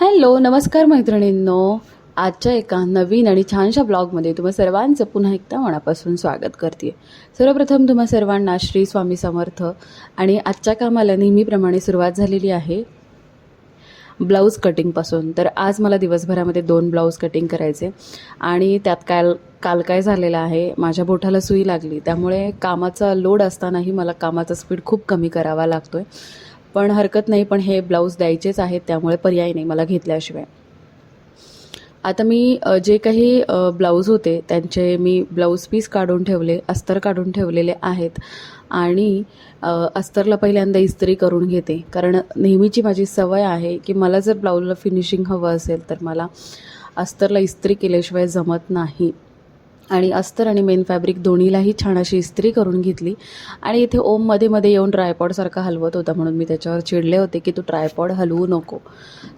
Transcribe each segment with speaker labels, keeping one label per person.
Speaker 1: Hello नमस्कार मैत्रिणींनो. आजच्या एका नवीन आणि छानशा ब्लॉगमध्ये तुम्हा सर्वांचं पुन्हा एकदा मनापासून स्वागत करते सर्वप्रथम तुम्हा सर्वांना श्री स्वामी समर्थ आणि आजच्या कामाला नेहमीप्रमाणे सुरुवात झालेली आहे. ब्लाऊज कटिंगपासून. तर आज मला दिवसभरामध्ये दोन ब्लाऊज कटिंग करायचे आणि त्यात काल काल काय झालेलं आहे माझ्या बोठाला सुई लागली. त्यामुळे कामाचा लोड असतानाही मला कामाचा स्पीड खूप कमी करावा लागतो आहे पण हरकत नाही पण हे ब्लाऊज द्यायचेच आहेत त्यामुळे पर्याय नाही मला घेतल्याशिवाय. आता मी जे काही ब्लाऊज होते त्यांचे मी ब्लाऊज पीस काढून ठेवले अस्तर काढून ठेवलेले आहेत आणि अस्तरला पहिल्यांदा इस्त्री करून घेते. कारण नेहमीची माझी सवय आहे की मला जर ब्लाऊजला फिनिशिंग हवं असेल तर मला अस्तरला इस्त्री केल्याशिवाय जमत नाही. आणि अस्तर आणि मेन फॅब्रिक दोन्हीलाही छान अशी इस्त्री करून घेतली. आणि इथे ओममध्ये मध्ये येऊन ट्रायपॉडसारखा हलवत होता म्हणून मी त्याच्यावर चिडले होते की तू ट्रायपॉड हलवू नको.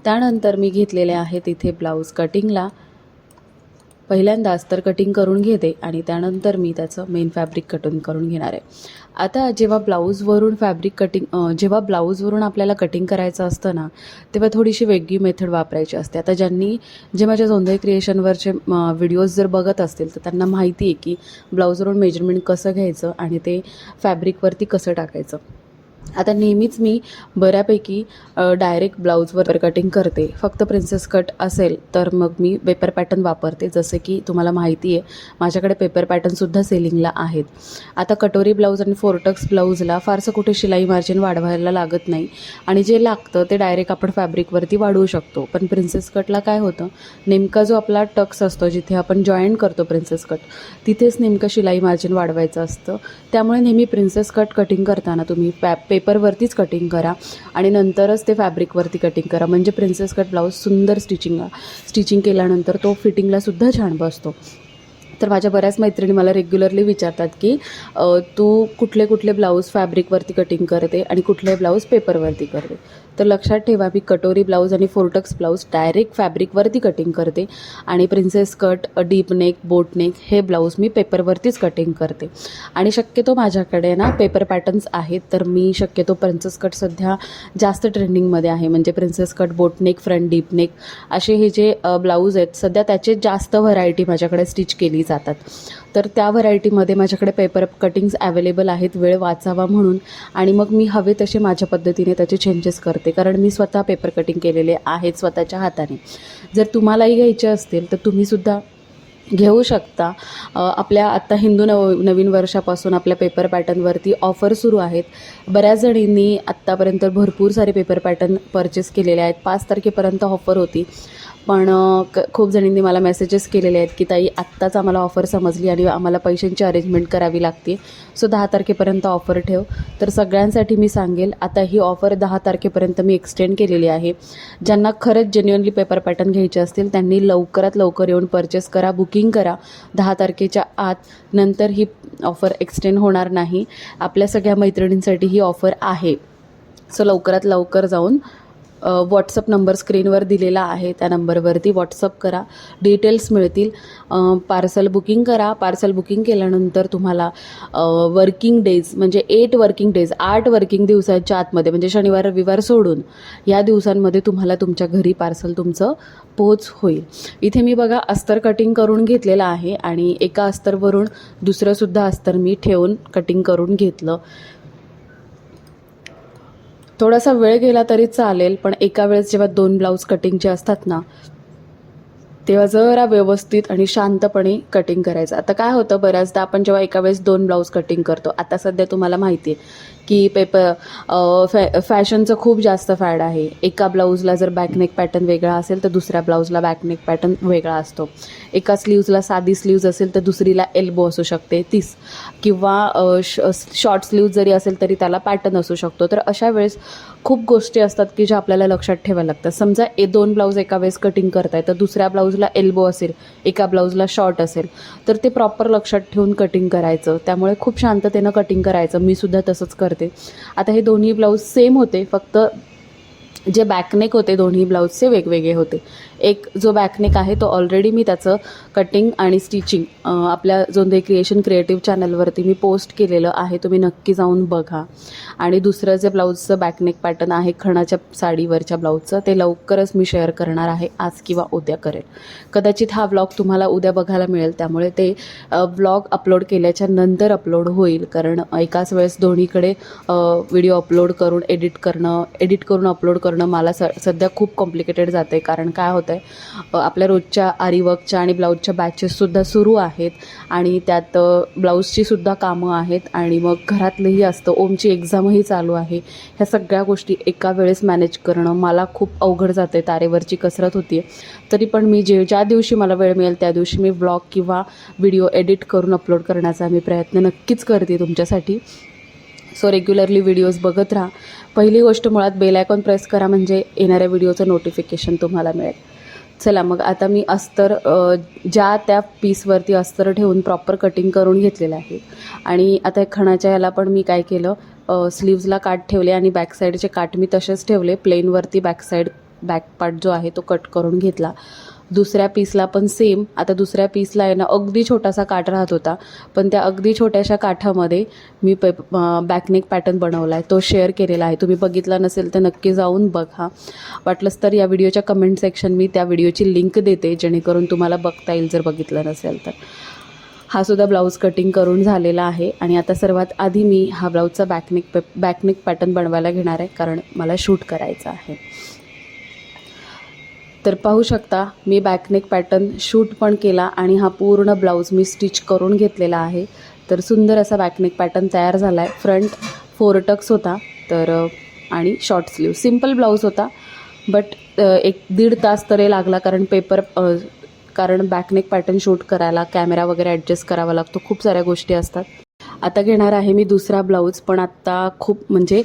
Speaker 1: त्यानंतर मी घेतलेले आहेत इथे ब्लाऊज कटिंगला. पहिल्यांदा अस्तर कटिंग करून घेते आणि त्यानंतर मी त्याचं मेन फॅब्रिक कटिंग करून घेणार आहे. आता जेव्हा ब्लाऊजवरून फॅब्रिक कटिंग जेव्हा ब्लाऊजवरून आपल्याला कटिंग करायचं असतं ना तेव्हा थोडीशी वेगळी मेथड वापरायची असते. आता ज्यांनी जे माझ्या जोंधळे क्रिएशनवरचे व्हिडिओज जर बघत असतील तर त्यांना माहिती आहे की ब्लाऊजवरून मेजरमेंट कसं घ्यायचं आणि ते फॅब्रिकवरती कसं टाकायचं. आता नेहमीच मी बऱ्यापैकी डायरेक्ट ब्लाऊजवर कटिंग करते. फक्त प्रिन्सेस कट असेल तर मग मी पेपर पॅटर्न वापरते. जसे की तुम्हाला माहिती आहे माझ्याकडे पेपर पॅटर्नसुद्धा सेलिंगला आहेत. आता कटोरी ब्लाऊज आणि फोरटक्स ब्लाऊजला फारसं कुठे शिलाई मार्जिन वाढवायला लागत नाही. आणि जे लागतं ते डायरेक्ट आपण फॅब्रिकवरती वाढवू शकतो. पण प्रिन्सेस कटला काय होतं? नेमका जो आपला टक्स असतो जिथे आपण जॉईन करतो प्रिन्सेस कट तिथेच नेमकं शिलाई मार्जिन वाढवायचं असतं. त्यामुळे नेहमी प्रिन्सेस कट कटिंग करताना तुम्ही पॅ पेपरवरतीच कटिंग करा. आणि नंतरच ते फॅब्रिकवरती कटिंग करा. म्हणजे प्रिन्सेस कट ब्लाऊज सुंदर स्टिचिंग स्टिचिंग केल्यानंतर तो फिटिंगलासुद्धा छान बसतो. तर माझ्या बऱ्याच मैत्रिणी मला रेग्युलरली विचारतात की तू कुठले कुठले ब्लाऊज फॅब्रिकवरती कटिंग करते आणि कुठले ब्लाऊज पेपरवरती करते? तर लक्षात ठेवा मी कटोरी ब्लाऊज आणि फोर्टक्स ब्लाऊज डायरेक्ट फॅब्रिकवरती कटिंग करते आणि princess cut deep neck boat neck हे ब्लाऊज मी पेपरवरतीच कटिंग करते. आणि शक्यतो माझ्याकडे ना पेपर पॅटर्न्स आहेत तर मी शक्यतो प्रिन्सेस कट सध्या जास्त ट्रेंडिंगमध्ये आहे. म्हणजे princess cut boat neck front deep neck असे हे जे ब्लाऊज आहेत सध्या त्याचे जास्त व्हरायटी माझ्याकडे स्टिच केली जातात. तर त्या व्हरायटीमध्ये माझ्याकडे पेपर कटिंग्स अवेलेबल आहेत वेळ वाचावा म्हणून. आणि मग मी हवे तसे माझ्या पद्धतीने त्याचे चेंजेस करते. कारण मी स्वतः पेपर कटिंग केलेले आहेत स्वतःच्या हाताने. जर तुम्हालाही घ्यायचे असतील तर तुम्हीसुद्धा घेऊ शकता. आपल्या आत्ता हिंदू नव नवीन वर्षापासून आपल्या पेपर पॅटर्नवरती ऑफर सुरू आहेत. बऱ्याच जणींनी आत्तापर्यंत भरपूर सारे पेपर पॅटर्न परचेस केलेले आहेत. पाच तारखेपर्यंत ऑफर होती. पण क खूप जणींनी मला मेसेजेस केलेले आहेत की ताई आत्ताच आम्हाला ऑफर समजली आणि आम्हाला पैशांची अरेंजमेंट करावी लागते. सो दहा तारखेपर्यंत ऑफर ठेव. तर सगळ्यांसाठी मी सांगेल आता ही ऑफर दहा तारखेपर्यंत मी एक्सटेंड केलेली आहे. ज्यांना खरंच जेन्युअनली पेपर पॅटर्न घ्यायचे असतील त्यांनी लवकरात लवकर येऊन परचेस करा बुकिंग करा. दहा तारखेच्या आत नंतर ही ऑफर एक्सटेंड होणार नाही. आपल्या सगळ्या मैत्रिणींसाठी ही ऑफर आहे. सो लवकरात लवकर जाऊन व्हॉट्सअप नंबर स्क्रीनवर दिलेला आहे. त्या नंबरवरती व्हॉट्सअप करा. डिटेल्स मिळतील. पार्सल बुकिंग करा. पार्सल बुकिंग केल्यानंतर तुम्हाला वर्किंग डेज म्हणजे एट वर्किंग डेज आठ वर्किंग दिवसाच्या आतमध्ये म्हणजे शनिवार रविवार सोडून या दिवसांमध्ये तुम्हाला तुमच्या घरी पार्सल तुमचं पोच होईल. इथे मी बघा अस्तर कटिंग करून घेतलेलं आहे आणि एका अस्तरवरून दुसरंसुद्धा अस्तर मी ठेवून कटिंग करून घेतलं. थोडासा वेळ गेला तरी चालेल पण एका वेळेस जेव्हा दोन ब्लाऊज कटिंगचे असतात ना तेव्हा जरा व्यवस्थित आणि शांतपणे कटिंग करायचं. आता काय होतं बऱ्याचदा आपण जेव्हा एका वेळेस दोन ब्लाऊज कटिंग करतो आता सध्या तुम्हाला माहिती आहे की पेपर फॅ फॅशनचं खूप जास्त फॅड आहे. एका ब्लाऊजला जर बॅकनेक पॅटर्न वेगळा असेल तर दुसऱ्या ब्लाऊजला बॅकनेक पॅटर्न वेगळा असतो. एका स्लीव्जला साधी स्लीव्ज असेल तर दुसरीला एल्बो असू शकते तीस. किंवा श शॉर्ट स्लीव्ज जरी असेल तरी त्याला पॅटर्न असू शकतो. तर अशा वेळेस खूप गोष्टी असतात की ज्या आपल्याला लक्षात ठेवायला लागतात. समजा ए दोन ब्लाऊज एका वेळेस कटिंग करताय तर दुसऱ्या ब्लाऊजला एल्बो असेल एका ब्लाऊजला शॉर्ट असेल तर ते प्रॉपर लक्षात ठेवून कटिंग करायचं. त्यामुळे खूप शांततेनं कटिंग करायचं. मी सुद्धा तसंच करते. आता हे दोन्ही ब्लाऊज सेम होते फक्त जे बॅकनेक होते दोन्ही ब्लाऊजचे वेगवेगळे होते. एक जो बॅकनेक आहे तो ऑलरेडी मी त्याचं कटिंग आणि स्टिचिंग आपल्या जोंधे क्रिएशन क्रिएटिव्ह चॅनलवरती मी पोस्ट केलेलं आहे तुम्ही नक्की जाऊन बघा. आणि दुसरं जे ब्लाऊजचं बॅकनेक पॅटर्न आहे खणाच्या साडीवरच्या ब्लाऊजचं ते लवकरच मी शेअर करणार आहे आज किंवा उद्या करेल. कदाचित हा ब्लॉग तुम्हाला उद्या बघायला मिळेल त्यामुळे ते ब्लॉग अपलोड केल्याच्यानंतर अपलोड होईल. कारण एकाच वेळेस दोन्हीकडे व्हिडिओ अपलोड करून एडिट करणं एडिट करून अपलोड करणं करणं मला स सध्या खूप कॉम्प्लिकेटेड जाते कारण काय होतं आहे आपल्या रोजच्या आरीवर्कच्या आणि ब्लाऊजच्या बॅचेससुद्धा सुरू आहेत आणि त्यात ब्लाऊजचीसुद्धा कामं आहेत आणि मग घरातलंही असतं. ओमची एक्झामही चालू आहे. ह्या सगळ्या गोष्टी एका वेळेस मॅनेज करणं मला खूप अवघड जाते तारेवरची कसरत होती तरी पण मी जे ज्या दिवशी मला वेळ मिळेल त्या दिवशी मी ब्लॉग किंवा व्हिडिओ एडिट करून अपलोड करण्याचा मी प्रयत्न नक्कीच करते तुमच्यासाठी. सो रेग्युलरली व्हिडिओज बघत राहा. पहिली गोष्ट मुळात बेल आयकॉन प्रेस करा म्हणजे येणाऱ्या व्हिडिओचं नोटिफिकेशन तुम्हाला मिळेल. चला मग आता मी अस्तर ज्या त्या पीसवरती अस्तर ठेवून प्रॉपर कटिंग करून घेतलेलं आहे. आणि आता खणाच्या याला पण मी काय केलं स्लीव्जला काठ ठेवले आणि बॅकसाईडचे काट काठ मी तसेच ठेवले. प्लेनवरती बॅकसाईड बॅक पार्ट जो आहे तो कट करून घेतला. दुसऱ्या पीसला पण सेम आता दुसऱ्या पीसला आहे ना अगदी छोटासा काठ राहत होता. पण त्या अगदी छोट्याशा काठामध्ये मी पे बॅकनेक पॅटर्न बनवला आहे तो शेअर केलेला आहे. तुम्ही बघितला नसेल तर नक्की जाऊन बघा. वाटलंच तर या व्हिडिओच्या कमेंट सेक्शन मी त्या व्हिडिओची लिंक देते जेणेकरून तुम्हाला बघता येईल जर बघितलं नसेल तर. हा सुद्धा ब्लाऊज कटिंग करून झालेला आहे. आणि आता सर्वात आधी मी हा ब्लाऊजचा बॅकनेक पे बॅकनेक पॅटर्न बनवायला घेणार आहे कारण मला शूट करायचं आहे. तर पाहू शकता मी बॅकनेक पॅटर्न शूट पण केला आणि हा पूर्ण ब्लाऊज मी स्टिच करून घेतलेला आहे. तर सुंदर असा बॅकनेक पॅटर्न तयार झाला आहे फ्रंट फोर टक्स होता. तर आणि शॉर्ट स्लीव सिंपल ब्लाऊज होता बट एक दीड तास तरी लागला कारण पेपर कारण बॅकनेक पॅटर्न शूट करायला कॅमेरा वगैरे ॲडजस्ट करावा लागतो. खूप साऱ्या गोष्टी असतात. आता घेणार आहे मी दुसरा ब्लाऊज पण आत्ता खूप म्हणजे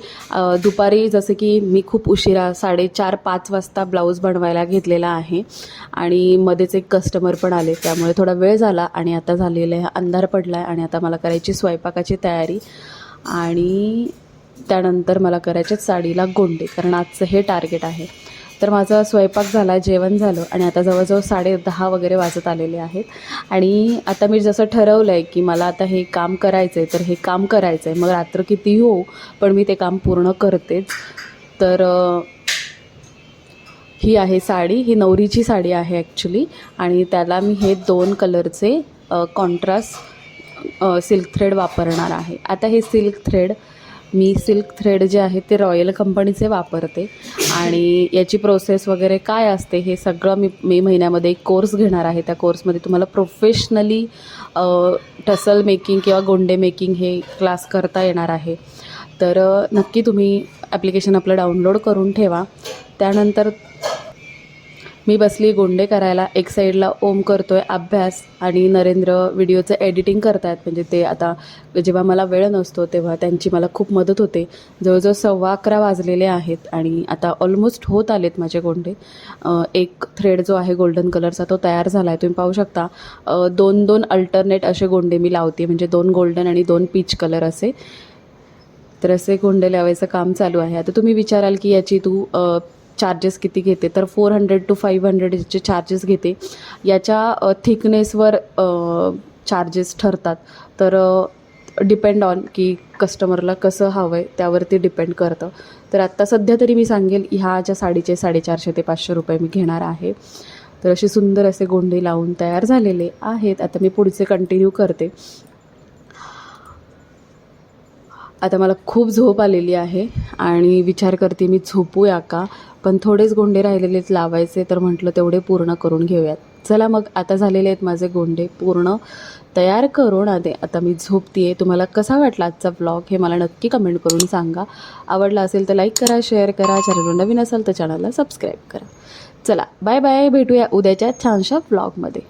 Speaker 1: दुपारी जसं की मी खूप उशिरा साडेचार पाच वाजता ब्लाऊज बनवायला घेतलेला आहे. आणि मध्येच एक कस्टमर पण आले त्यामुळे थोडा वेळ झाला आणि आता झालेला आहे अंधार पडला आहे आणि आता मला करायची स्वयंपाकाची तयारी. आणि त्यानंतर मला करायचे साडीला गोंडे कारण आजचं हे टार्गेट आहे. तर माझा स्वयंपाक झाला जेवण झालं आणि आता जवळजवळ साडे दहा वगैरे वाजत आलेले आहेत. आणि आता मी जसं ठरवलं आहे की मला आता हे काम करायचं आहे तर हे काम करायचं आहे मग रात्र किती हो पण मी ते काम पूर्ण करतेच. तर ही आहे साडी ही नवरीची साडी आहे ॲक्च्युली आणि त्याला मी हे दोन कलरचे कॉन्ट्रास्ट सिल्क थ्रेड वापरणार आहे. आता हे सिल्क थ्रेड मी सिल्क थ्रेड जे आहे ते रॉयल कंपनीचे वापरते. आणि याची प्रोसेस वगैरे काय असते हे सगळं मी मे महिन्यामध्ये एक कोर्स घेणार आहे. त्या कोर्समध्ये तुम्हाला प्रोफेशनली टसल मेकिंग किंवा गोंडे मेकिंग हे क्लास करता येणार आहे. तर नक्की तुम्ही ॲप्लिकेशन आपलं डाउनलोड करून ठेवा. त्यानंतर मी बसली गोंडे करायला एक साईडला ओम करतो आहे अभ्यास आणि नरेंद्र व्हिडिओचं एडिटिंग करतायत. म्हणजे ते आता जेव्हा मला वेळ नसतो तेव्हा त्यांची मला खूप मदत होते. जवळजवळ सव्वा अकरा वाजलेले आहेत आणि आता ऑलमोस्ट होत आलेत माझे गोंडे. एक थ्रेड जो आहे गोल्डन कलरचा तो तयार झाला आहे तुम्ही पाहू शकता दोन दोन अल्टरनेट असे गोंडे मी लावते. म्हणजे दोन गोल्डन आणि दोन पीच कलर असे. तर असे गोंडे लावायचं काम चालू आहे. आता तुम्ही विचाराल की याची तू चार्जेस किती घेते? तर फोर हंड्रेड टू फाईव्ह हंड्रेडचे चार्जेस घेते. याच्या थिकनेसवर चार्जेस ठरतात. तर डिपेंड ऑन की कस्टमरला कसं हवं आहे त्यावरती डिपेंड करतं. तर आत्ता सध्या तरी मी सांगेल ह्या ज्या साडीचे साडेचारशे ते पाचशे रुपये मी घेणार आहे. तर असे सुंदर असे गोंडे लावून तयार झालेले आहेत. आता मी पुढचे कंटिन्यू करते. आता मला खूप झोप आलेली आहे आणि विचार करते मी झोपूया का? पण थोडेच गोंडे राहिलेलेच लावायचे तर म्हटलं तेवढे पूर्ण करून घेऊयात. चला मग आता झालेले आहेत माझे गोंडे पूर्ण. तयार करून आले आता मी झोपतीये. तुम्हाला कसा वाटला आजचा ब्लॉग हे मला नक्की कमेंट करून सांगा. आवडला असेल तर लाईक करा शेअर करा. चॅनल नवीन असाल तर चॅनलला सबस्क्राईब करा. चला बाय बाय भेटूया उद्याच्या छानशा ब्लॉगमध्ये